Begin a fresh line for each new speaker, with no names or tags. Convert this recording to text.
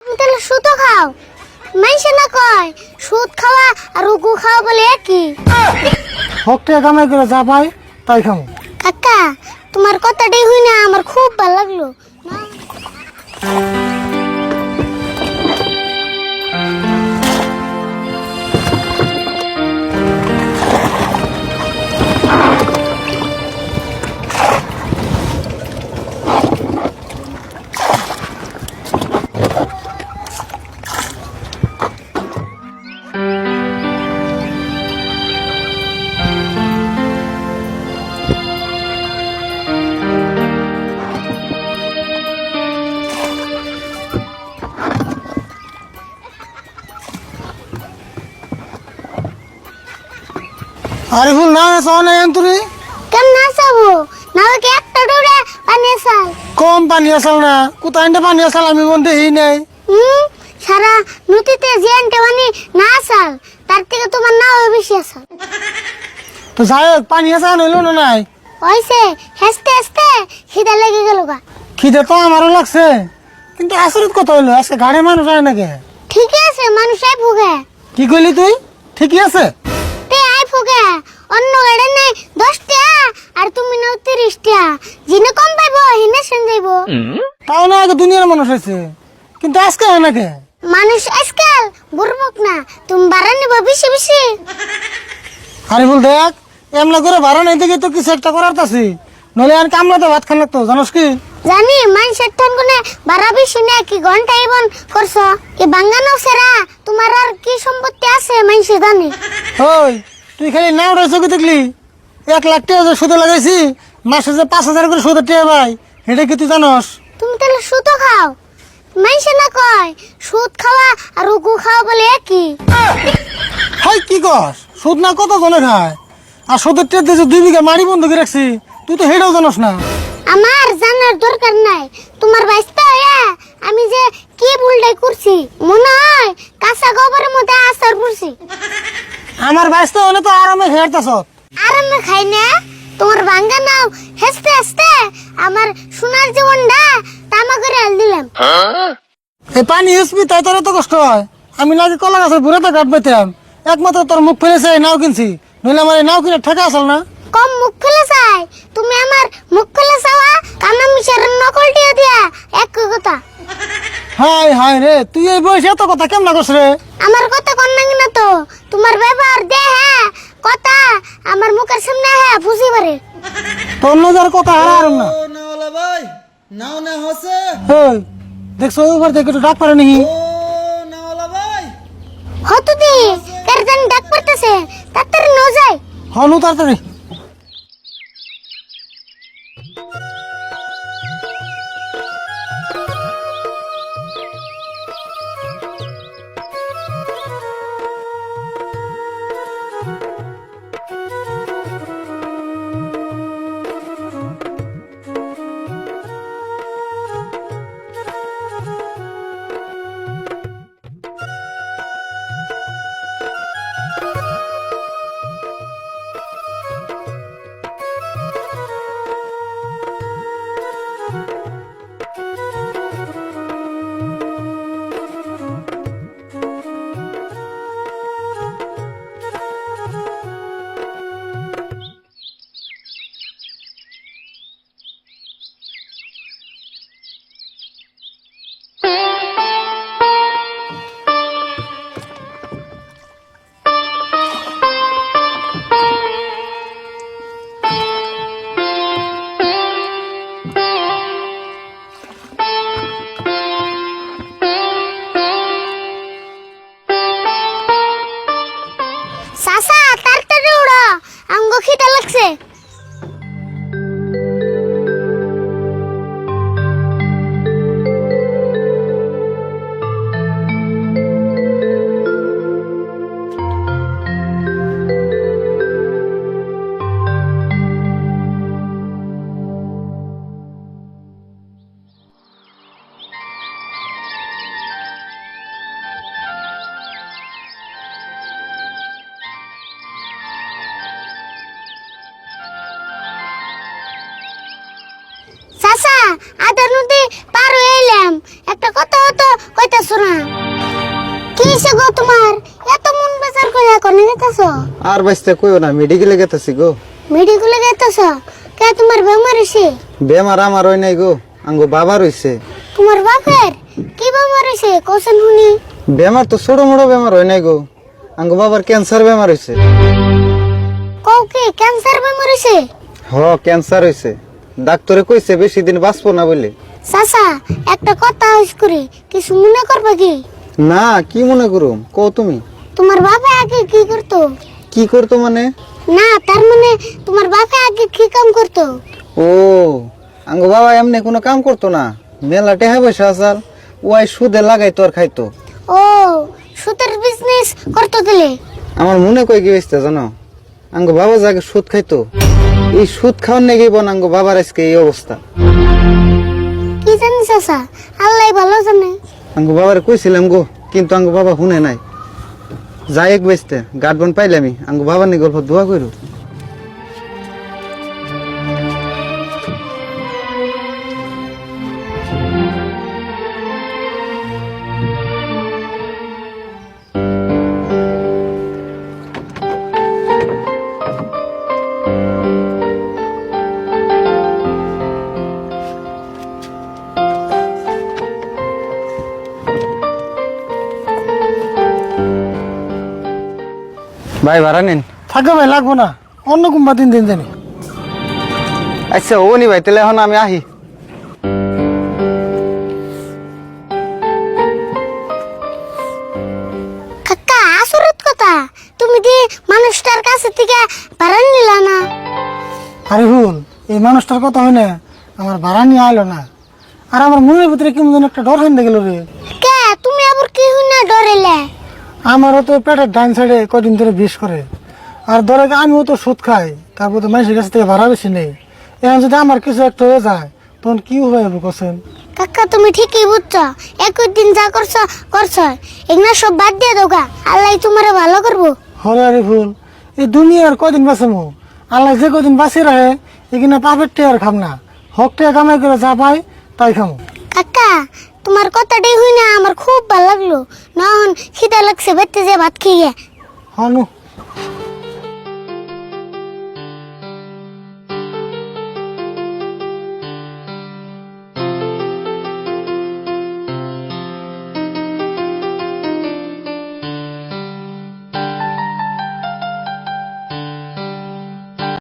তুমি তাহলে সুতো খাও। মাইসে না কয় সুদ খাওয়া আর উকু খাওয়া বলে একই।
হকটে কামাই করে যা পাই তাই খাও।
কাকা তোমার কথাটাই হই না আমার খুব ভালো লাগল।
আরে ফুল না চাও না এন্তরি
কেন না চাবো? না কি একটা ডোরে পানি চাল
কম পানি আসাল না। কোথায় পানি আসাল? আমি মন দেই নাই।
হুম সারা নদীতে আনতে পানি না চাল তার থেকে তোমার নাও বেশি আসাল।
তো যাই হোক পানি আসা নইলো না নাই?
হয়েছে হেসতে হেসতে খিদা লেগে গেল গা।
খিদে তো আমারও লাগছে। কিন্তু আসরিত কত হইল আজকে গাড়ি মানুষ আয় নাকি?
ঠিকই আছে মানুষ আই ফুগে
কি কইলি তুই? ঠিকই আছে?
আই অন্য গাড়ি নেই দশ টাকা আর তুমি নাও তিরিশ টাকা যিনি কম পাইবো হিনে শুন যাইবো।
তাও না আগে দুনিয়ার মানুষ হয়েছে কিন্তু আজকে হয় নাকি
মানুষ আজকাল বুড়বক না তুমি বাড়া নিব বেশি বেশি।
আরে বল দেখ এমলা করে ভাড়া নাই দেখে তো কিছু একটা করার তাছি নলে আর কামলাতে ভাত খান লাগতো জানোস কি?
জানি মানুষের ঠান কোনে বাড়া বেশি না কি ঘণ্টা ইবন করছ? কি বাঙ্গানো সেরা তোমার আর কি সম্পত্তি আছে মানুষে জানি।
ওই তুই খালি নাও রে চোখে দেখলি? এক লাখ টাকা সুদে লাগাইছি মাসে যে পাঁচ হাজার করে সুদের টাকা ভাই এটা কি তুই জানোস?
তুমি তাহলে সুতো খাও। মানুষে না কয় সুদ খাওয়া আর উগু খাওয়া বলে একই।
হাই কি কস? সুদ না কত জনে খায় আর সুদের টাকা দিয়ে যে দুই বিঘা মারি বন্ধ করে রাখছি তুই তো হেটাও জানোস না।
আমার জানার দরকার নাই তোমার বাইসটা হইয়া আমি যে কি ভুলটাই করছি মনে হয় কাঁচা গোবরের মধ্যে আসার পড়ছি।
আমার বাইশ তো অনেক হেরতাছ
আর আমি খাই না তোমার ভাঙ্গা নাও হেসতে হেসতে আমার সোনার জীবনটা তামা করে আল দিলাম।
এই পানি এসবি তাই তোর এত কষ্ট হয়? আমি নাকি কলা গাছের বুড়াতে কাট পেতাম একমাত্র তোর মুখ ফেলেছে এই নাও কিনছি। নইলে আমার এই নাও কিনে ঠেকা আসল না।
কম মুখ ফেলে চাই তুমি আমার মুখ ফেলে চাওয়া কানা মিশার নকল টিয়া দিয়া এক কথা।
হাই হাই রে তুই এই বয়সে এত কথা কেমন করছ রে?
আমার কথা কন নাকি না তো? তোমার ব্যবহার দে হ্যাঁ কথা আমার মুখের সামনে হ্যাঁ বুঝি পারে।
তোর নজর কথা হারাম না।
নাওলা ভাই নাও না হসে।
ওই দেখছ উপর দেখে একটু ডাক পারে নাকি?
ও নাওলা ভাই।
হতো দি কার জানি ডাক পড়তেছে তাড়াতাড়ি ন যায়
হনু তাড়াতাড়ি।
সাসা আদা নদী পার এলাম। একটা কথা হতো কইতে যাইতাছো না। কি হইছে গো তোমার? এত মন বেচার করে কোনে যাইতাছো
আর বাইসতে কইও না মেডিকেলে গেতেছি গো।
মেডিকেলে যাইতাছো কে তোমার বেমার হইছে?
বেমার আমার হই নাই গো আঙ্গো বাবার হইছে।
তোমার বাপের? কি বেমার হইছে? কোসেন শুনি।
বেমার তো ছোট মোটো বেমার হই নাই গো আঙ্গো বাবার ক্যান্সার বেমার হইছে।
কও কি ক্যান্সার বেমার হইছে?
হ ক্যান্সার হইছে। ডাক্তারে কইছে বেশি দিন বাঁচবো না বলে।
চাচা একটা কথা হইস করে কিছু মনে করবে কি?
না কি মনে করুম? কও তুমি।
তোমার বাবা আগে কি করতো?
কি করতো মানে?
না তার মানে তোমার বাবা আগে কি কাম করতো?
ও আঙ্গো বাবা এমনি কোনো কাম করতো না। মেলা টেহা পয়সা আসাল ওয়াই সুদে লাগাইতো আর খাইতো।
ও সুতার বিজনেস করতো দিলে
আমার মনে কই কি হইছে জানো? আঙ্গো বাবা যাকে সুদ খাইতো। এই সুদ খাওয়ার নেগেই বনাঙ্গ বাবার আজকে এই অবস্থা।
কি জানি চাচা আল্লাহ ভালো জানে।
আঙ্গু বাবার কইছিলাম গো কিন্তু আঙ্গু বাবা শুনে নাই। যাই এক বেচতে গার্ড বন পাইলে আমি আঙ্গু বাবার নিয়ে গল্প দোয়া করু ভাই ভাড়া নিন।
থাকে ভাই লাগবো না। অন্য কোনবা দিন দিন জানি।
আচ্ছা ও নি ভাই তাহলে এখন আমি আহি।
কাকা আসরত কথা। তুমি কি মানুষটার কাছে থেকে ভাড়া নিলা না?
আরে এই মানুষটার কথা হয় না। আমার ভাড়া নিয়ে আইলো না। আর আমার মনের ভিতরে কেমন একটা ডর হয়ে গেল রে।
কে তুমি আবার কি হুনা ডরেলে?
আমারও তো পেটের ডাইন সাইডে কদিন ধরে বিষ করে। আর ধরে আমিও তো সুদ খাই তারপর তো মানুষের কাছ থেকে ভাড়া বেশি নেই। এখন যদি আমার কিছু একটা হয়ে যায় তখন কি হয়ে যাবে কোসেন?
কাকা তুমি ঠিকই বুঝছ। একই দিন যা করছ করছ। এগুলো সব বাদ দিয়ে দোকা আল্লাহ তোমারে ভালো করব।
হরে আরে ভুল এই দুনিয়ার কদিন বাঁচামো? আল্লাহ যে কদিন বাঁচিয়ে রাখে এখানে পাপের টেয়ার খাম না। হক টেয়া কামাই করে যা পাই তাই খামো।
কাকা তোমার কথাটাই হই না আমার খুব ভালো লাগল নহন খিদা লাগছে বেতে যে ভাত খেয়ে
হনু